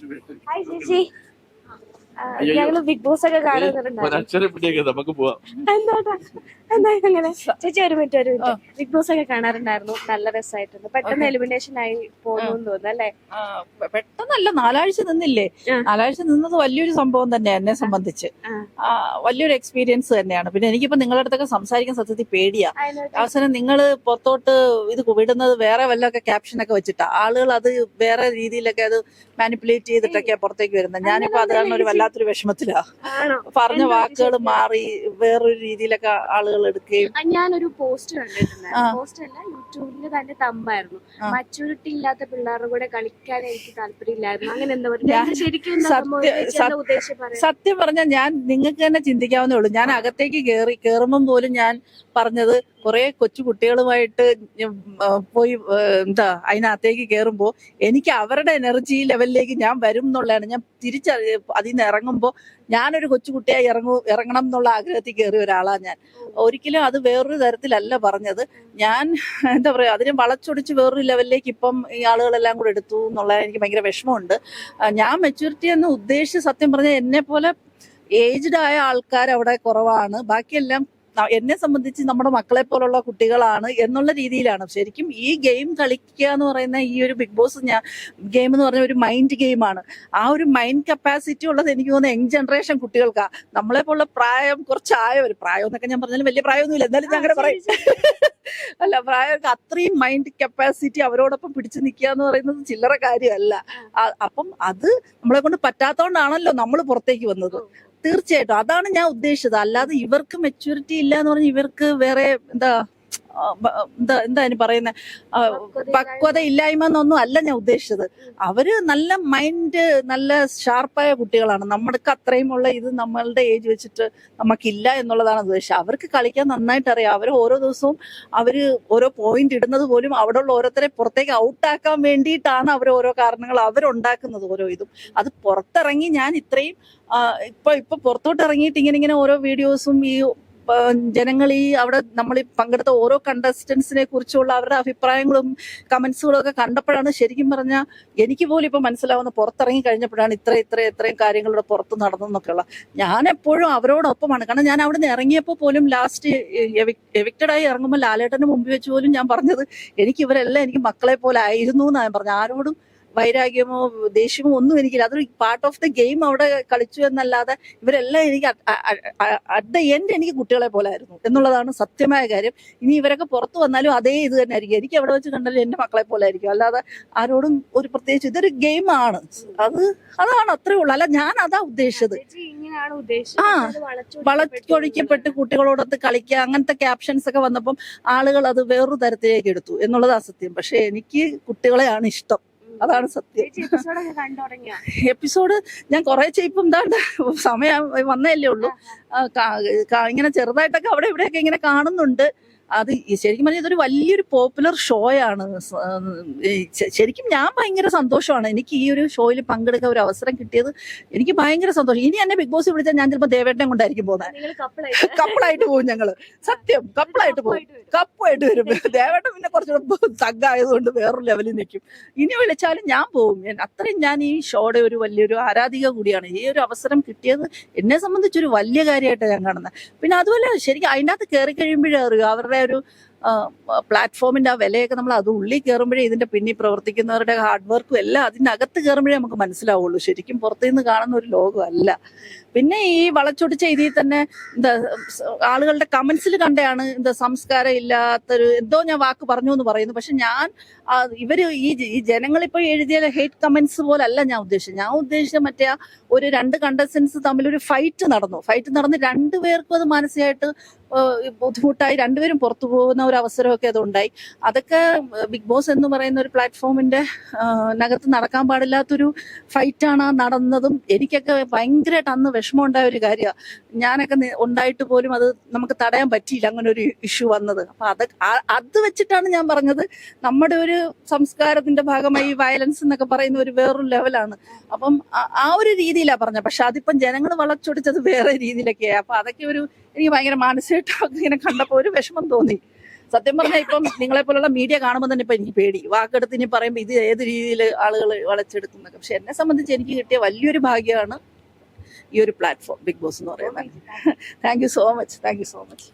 Hi ചേച്ചി ആ, അയ്യോ. ഞങ്ങൾ ബിഗ് ബോസ് ഒക്കെ പിടിയൊക്കെ നമുക്ക് പോവാം. എന്താ എന്താ അങ്ങനെ ചേച്ചി ഒരു മിനിറ്റ് ഒരു മിനിറ്റ്. ബിഗ് ബോസ് ഒക്കെ കാണാറുണ്ടായിരുന്നു. നല്ല രസമായിട്ടുണ്ട് പെട്ടെന്ന് എലിമിനേഷൻ ആയി പോകുന്നു തോന്നുന്നു അല്ലേ? പെട്ടെന്നല്ല നാലാഴ്ച നിന്നില്ലേ? നാലാഴ്ച നിന്നത് വലിയൊരു സംഭവം തന്നെ എന്നെ സംബന്ധിച്ച്. വലിയൊരു എക്സ്പീരിയൻസ് തന്നെയാണ്. പിന്നെ എനിക്കിപ്പോ നിങ്ങളുടെ അടുത്തൊക്കെ സംസാരിക്കാൻ സത്യത്തിൽ പേടിയാ. അവസാനം നിങ്ങൾ പുറത്തോട്ട് ഇത് വിടുന്നത് വേറെ വല്ലതൊക്കെ ക്യാപ്ഷൻ ഒക്കെ വെച്ചിട്ടാ. ആളുകൾ അത് വേറെ രീതിയിലൊക്കെ അത് മാനിപ്പുലേറ്റ് ചെയ്തിട്ടൊക്കെയാ പുറത്തേക്ക് വരുന്നത്. ഞാനിപ്പോ അത് കാരണം ഒരു വല്ലാത്തൊരു വിഷമത്തിലാ. പറഞ്ഞ വാക്കുകൾ? മാറി വേറൊരു രീതിയിലൊക്കെ ആളുകൾ എടുക്കുകയും ഞാനൊരു പോസ്റ്റ്. കണ്ടിട്ടുണ്ടായിരുന്നു. പോസ്റ്റ് അല്ല യൂട്യൂബിൽ തന്നെ തമ്പായിരുന്നു. മച്ചൂരിറ്റി ഇല്ലാത്ത പിള്ളേരുടെ കൂടെ കളിക്കാൻ എനിക്ക് താല്പര്യമില്ലായിരുന്നു. അങ്ങനെ എന്താ പറയുക? ശരിക്കും സത്യം പറഞ്ഞാൽ ഞാൻ നിങ്ങൾക്ക് തന്നെ ചിന്തിക്കാവുന്നേ ഉള്ളൂ. ഞാൻ അകത്തേക്ക് കയറി കയറുമ്പം പോലും ഞാൻ പറഞ്ഞത് കുറെ കൊച്ചു കുട്ടികളുമായിട്ട് പോയി എന്താ അതിനകത്തേക്ക് കയറുമ്പോൾ എനിക്ക് അവരുടെ എനർജി ലെവലിലേക്ക് ഞാൻ വരും എന്നുള്ളതാണ്. ഞാൻ തിരിച്ച അതിൽ നിന്ന് ഇറങ്ങുമ്പോൾ ഞാനൊരു കൊച്ചുകുട്ടിയായി ഇറങ്ങൂ ഇറങ്ങണം എന്നുള്ള ആഗ്രഹത്തിൽ കയറിയ ഒരാളാണ് ഞാൻ. ഒരിക്കലും അത് വേറൊരു തരത്തിലല്ല പറഞ്ഞത്. ഞാൻ എന്താ പറയുക അതിനെ വളച്ചൊടിച്ച് വേറൊരു ലെവലിലേക്ക് ഇപ്പം ഈ ആളുകളെല്ലാം കൂടെ എടുത്തു എന്നുള്ള എനിക്ക് ഭയങ്കര വിഷമമുണ്ട്. ഞാൻ മെച്യൂരിറ്റി എന്ന് ഉദ്ദേശിച്ച് സത്യം പറഞ്ഞാൽ എന്നെ പോലെ ഏജ്ഡ് ആയ ആൾക്കാർ അവിടെ കുറവാണ്. ബാക്കിയെല്ലാം എന്നെ സംബന്ധിച്ച് നമ്മുടെ മക്കളെ പോലുള്ള കുട്ടികളാണ് എന്നുള്ള രീതിയിലാണ്. ശരിക്കും ഈ ഗെയിം കളിക്കുക എന്ന് പറയുന്ന ഈ ഒരു ബിഗ് ബോസ് ഞാൻ ഗെയിം എന്ന് പറഞ്ഞ ഒരു മൈൻഡ് ഗെയിമാണ് ആ ഒരു മൈൻഡ് കപ്പാസിറ്റി ഉള്ളത് എനിക്ക് തോന്നുന്നത് യങ് ജനറേഷൻ കുട്ടികൾക്കാ. നമ്മളെ പോലുള്ള പ്രായം കുറച്ചായവർ പ്രായം എന്നൊക്കെ ഞാൻ പറഞ്ഞാലും വലിയ പ്രായമൊന്നുമില്ല. എന്നാലും ഞാൻ അങ്ങനെ പറയും. അല്ല പ്രായം അത്രയും മൈൻഡ് കപ്പാസിറ്റി അവരോടൊപ്പം പിടിച്ചു നിൽക്കുക എന്ന് പറയുന്നത് ചില്ലറ കാര്യമല്ല. അപ്പം അത് നമ്മളെ കൊണ്ട് പറ്റാത്തോണ്ടാണല്ലോ നമ്മൾ പുറത്തേക്ക് വന്നത്. തീർച്ചയായിട്ടും. അതാണ് ഞാൻ ഉദ്ദേശിച്ചത്. അല്ലാതെ ഇവർക്ക് മെച്യൂരിറ്റി ഇല്ല എന്ന് പറഞ്ഞ് ഇവർക്ക് വേറെ എന്താ എന്താ എന്താ പറയുന്നത് പക്വത ഇല്ലായ്മ എന്നൊന്നും അല്ല ഞാൻ ഉദ്ദേശിച്ചത്. അവർ നല്ല മൈൻഡ് നല്ല ഷാർപ്പായ കുട്ടികളാണ്. നമ്മൾക്ക് അത്രയും ഉള്ള ഇത് നമ്മളുടെ ഏജ് വെച്ചിട്ട് നമുക്കില്ല എന്നുള്ളതാണ് ഉദ്ദേശം അവർക്ക് കളിക്കാൻ നന്നായിട്ട് അറിയാം അവർ ഓരോ ദിവസവും അവർ ഓരോ പോയിന്റ് ഇടുന്നത് പോലും അവിടെ ഉള്ള ഓരോരുത്തരെ പുറത്തേക്ക് ഔട്ടാക്കാൻ വേണ്ടിയിട്ടാണ് അവർ ഓരോ കാരണങ്ങൾ അവരുണ്ടാക്കുന്നത് ഓരോ ഇതും. അത് പുറത്തിറങ്ങി ഞാൻ ഇത്രയും ഇപ്പൊ ഇപ്പൊ പുറത്തോട്ട് ഇറങ്ങിയിട്ട് ഇങ്ങനെ ഇങ്ങനെ ഓരോ വീഡിയോസും ഈ ജനങ്ങൾ ഈ അവിടെ നമ്മൾ പങ്കെടുത്ത ഓരോ കണ്ടസ്റ്റൻസിനെ കുറിച്ചുള്ള അവരുടെ അഭിപ്രായങ്ങളും കമന്റ്സുകളും ഒക്കെ കണ്ടപ്പോഴാണ് ശരിക്കും പറഞ്ഞാൽ എനിക്ക് പോലും ഇപ്പൊ മനസ്സിലാവുന്ന പുറത്തിറങ്ങി കഴിഞ്ഞപ്പോഴാണ് ഇത്ര ഇത്ര ഇത്രയും കാര്യങ്ങളുടെ പുറത്ത് നടന്നെന്നൊക്കെയുള്ള ഞാൻ എപ്പോഴും അവരോടൊപ്പമാണ്. കാരണം ഞാൻ അവിടെ നിന്ന് ഇറങ്ങിയപ്പോൾ പോലും ലാസ്റ്റ് എവിക്റ്റഡ് ആയി ഇറങ്ങുമ്പോൾ ലാലേട്ടന് മുമ്പിൽ വെച്ച് പോലും ഞാൻ പറഞ്ഞത് എനിക്ക് ഇവരെല്ലാം എനിക്ക് മക്കളെ പോലെ ആയിരുന്നു എന്നാണ് ഞാൻ പറഞ്ഞത്. ആരോടും വൈരാഗ്യമോ ദേഷ്യമോ ഒന്നും എനിക്കില്ല. അതൊരു പാർട്ട് ഓഫ് ദ ഗെയിം അവിടെ കളിച്ചു എന്നല്ലാതെ ഇവരെല്ലാം എനിക്ക് അറ്റ് ദ എൻഡ് എനിക്ക് കുട്ടികളെ പോലെ ആയിരുന്നു. എന്നുള്ളതാണ് സത്യമായ കാര്യം. ഇനി ഇവരൊക്കെ പുറത്തു വന്നാലും അതേ ഇത് തന്നെ ആയിരിക്കും. എനിക്ക് അവിടെ വെച്ച് കണ്ടാലും എന്റെ മക്കളെ പോലെ ആയിരിക്കും. അല്ലാതെ ആരോടും ഒരു പ്രത്യേകിച്ച് ഇതൊരു ഗെയിമാണ് അത് അതാണ് അത്രേ ഉള്ളൂ. അല്ല ഞാൻ അതാ ഉദ്ദേശിച്ചത്. ആ, വളച്ചൊഴിക്കപ്പെട്ട് കുട്ടികളോടൊത്ത് കളിക്കുക അങ്ങനത്തെ ക്യാപ്ഷൻസ് ഒക്കെ വന്നപ്പം ആളുകൾ അത് വേറൊരു തരത്തിലേക്ക് എടുത്തു. എന്നുള്ളതാ സത്യം പക്ഷെ എനിക്ക് കുട്ടികളെയാണ് ഇഷ്ടം. അതാണ് സത്യം. എപ്പിസോഡ് ഞാൻ കുറെ ഇപ്പം എന്താണ്ട് സമയം വന്നതല്ലേ ഉള്ളൂ. ഇങ്ങനെ ചെറുതായിട്ടൊക്കെ അവിടെ ഇവിടെയൊക്കെ ഇങ്ങനെ കാണുന്നുണ്ട്. അത് ശരിക്കും പറഞ്ഞാൽ ഇതൊരു വലിയൊരു പോപ്പുലർ ഷോയാണ്. ശരിക്കും ഞാൻ ഭയങ്കര സന്തോഷമാണ്. എനിക്ക് ഈ ഒരു ഷോയിൽ പങ്കെടുക്കാൻ ഒരു അവസരം കിട്ടിയത് എനിക്ക് ഭയങ്കര സന്തോഷം. ഇനി എന്നെ ബിഗ് ബോസ് വിളിച്ചാൽ ഞാൻ ചിലപ്പോൾ ദേവേട്ടനെ കൊണ്ടായിരിക്കും പോകുന്നത് കപ്പിളായിട്ട് പോകും ഞങ്ങൾ. സത്യം കപ്പിളായിട്ട് പോകും. കപ്പുമായിട്ട് വരും. ദേവേട്ടൻ പിന്നെ കുറച്ചുകൂടെ തഗ്ഗായതുകൊണ്ട് വേറൊരു ലെവലിൽ നിൽക്കും. ഇനി വിളിച്ചാലും ഞാൻ പോകും. അത്രയും ഞാൻ ഈ ഷോയുടെ ഒരു വലിയൊരു ആരാധിക കൂടിയാണ്. ഈ ഒരു അവസരം കിട്ടിയത് എന്നെ സംബന്ധിച്ചൊരു വലിയ കാര്യമായിട്ടാണ് ഞാൻ കാണുന്നത് പിന്നെ അതുപോലെ ശരിക്കും അതിനകത്ത് കയറി കഴിയുമ്പോഴേ അറിയൂ. അവരുടെ ഒരു പ്ലാറ്റ്ഫോമിന്റെ ആ വിലയൊക്കെ നമ്മൾ അത് ഉള്ളിൽ കയറുമ്പോഴേ ഇതിന്റെ പിന്നിൽ പ്രവർത്തിക്കുന്നവരുടെ ഹാർഡ് വർക്കും എല്ലാം അതിനകത്ത് കയറുമ്പോഴേ നമുക്ക് മനസ്സിലാവുള്ളൂ. ശരിക്കും പുറത്തുനിന്ന് കാണുന്ന ഒരു ലോകമല്ല പിന്നെ ഈ വളച്ചൊടിച്ച ഇതിൽ തന്നെ എന്താ ആളുകളുടെ കമന്റ്സിൽ കണ്ടയാണ് എന്താ സംസ്കാരം ഇല്ലാത്തൊരു എന്തോ ഞാൻ വാക്ക് പറഞ്ഞു എന്ന് പറയുന്നു. പക്ഷെ ഞാൻ ഇവർ ഈ ജനങ്ങൾ ഇപ്പോൾ ജനങ്ങളിപ്പോ എഴുതിയ ഹേറ്റ് കമന്റ്സ് പോലല്ല ഞാൻ ഉദ്ദേശിച്ചത്. ഞാൻ ഉദ്ദേശിച്ച മറ്റേ ഒരു രണ്ട് കണ്ടസ്റ്റൻസ് തമ്മിൽ ഒരു ഫൈറ്റ് നടന്നു. ഫൈറ്റ് നടന്ന് രണ്ടുപേർക്കും അത് മാനസികമായിട്ട് ബുദ്ധിമുട്ടായി രണ്ടുപേരും പുറത്തു പോകുന്ന ഒരു അവസരമൊക്കെ അതുണ്ടായി. അതൊക്കെ ബിഗ് ബോസ് എന്ന് പറയുന്ന ഒരു പ്ലാറ്റ്ഫോമിന്റെ നകത്ത് നടക്കാൻ പാടില്ലാത്തൊരു ഫൈറ്റാണ് ആ നടന്നതും. എനിക്കൊക്കെ ഭയങ്കരമായിട്ട് അന്ന് വിഷമം ഉണ്ടായ ഒരു കാര്യമാണ് ഞാനൊക്കെ ഉണ്ടായിട്ട് പോലും അത് നമുക്ക് തടയാൻ പറ്റിയില്ല അങ്ങനെ ഒരു ഇഷ്യൂ വന്നത്. അപ്പൊ അത് അത് വെച്ചിട്ടാണ് ഞാൻ പറഞ്ഞത്. നമ്മുടെ ഒരു സംസ്കാരത്തിന്റെ ഭാഗമായി വയലൻസ് എന്നൊക്കെ പറയുന്ന ഒരു വേറൊരു ലെവലാണ്. അപ്പം ആ- ഒരു രീതിയിലാണ് പറഞ്ഞത്. പക്ഷെ അതിപ്പം ജനങ്ങൾ വളച്ചൊടിച്ചത് വേറെ രീതിയിലൊക്കെയായി അപ്പൊ അതൊക്കെ ഒരു എനിക്ക് ഭയങ്കര മാനസികമായിട്ടൊക്കെ ഇങ്ങനെ കണ്ടപ്പോൾ ഒരു വിഷമം തോന്നി. സത്യം പറഞ്ഞാൽ ഇപ്പം നിങ്ങളെ പോലുള്ള മീഡിയ കാണുമ്പോൾ തന്നെ ഇപ്പൊ എനിക്ക് പേടി. വാക്കെടുത്ത് ഇനി പറയുമ്പോൾ ഇത് ഏത് രീതിയിൽ ആളുകൾ വളച്ചെടുക്കുന്നൊക്കെ. പക്ഷെ എന്നെ സംബന്ധിച്ച് എനിക്ക് കിട്ടിയ വലിയൊരു ഭാഗ്യമാണ് ഈ ഒരു പ്ലാറ്റ്ഫോം ബിഗ് ബോസ് എന്ന് പറയുന്നത്. Thank you so much thank you so much